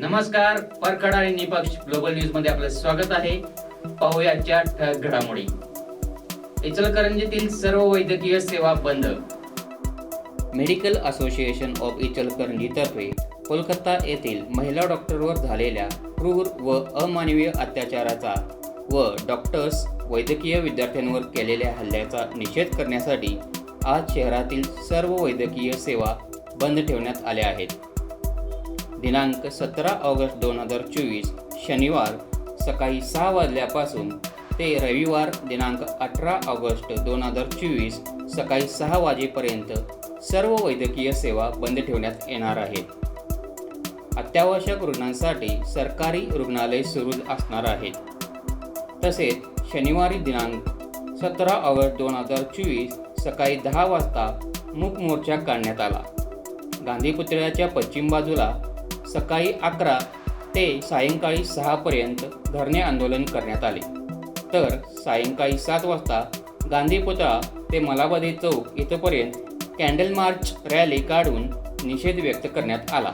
नमस्कार परखड आणि निपक्ष ग्लोबल न्यूजमध्ये आपलं स्वागत आहे. पाहुयाच्या ठळक घडामोडी. इचलकरंजीतील सर्व वैद्यकीय सेवा बंद. मेडिकल असोसिएशन ऑफ इचलकरंजी तर्फे कोलकाता येथील महिला डॉक्टरवर झालेल्या क्रूर व अमानवीय अत्याचाराचा व डॉक्टर्स वैद्यकीय विद्यार्थ्यांवर केलेल्या हल्ल्याचा निषेध करण्यासाठी आज शहरातील सर्व वैद्यकीय सेवा बंद ठेवण्यात आल्या आहेत. दिनांक सतरा ऑगस्ट दोन हजार चोवीस शनिवार सकाळी सहा वाजल्यापासून ते रविवार दिनांक अठरा ऑगस्ट दोन हजार चोवीस सकाळी सहा वाजेपर्यंत सर्व वैद्यकीय सेवा बंद ठेवण्यात येणार आहेत. अत्यावश्यक रुग्णांसाठी सरकारी रुग्णालय सुरू असणार आहेत. तसेच शनिवारी दिनांक सतरा ऑगस्ट दोन हजार चोवीस सकाळी दहा वाजता मूक मोर्चा काढण्यात आला. गांधी पुतळ्याच्या पश्चिम बाजूला सकाळी अकरा ते सायंकाळी सहापर्यंत धरणे आंदोलन करण्यात आले. तर सायंकाळी सात वाजता गांधी पुतळा ते मलाबादी चौक इथपर्यंत कॅन्डल मार्च रॅली काढून निषेध व्यक्त करण्यात आला.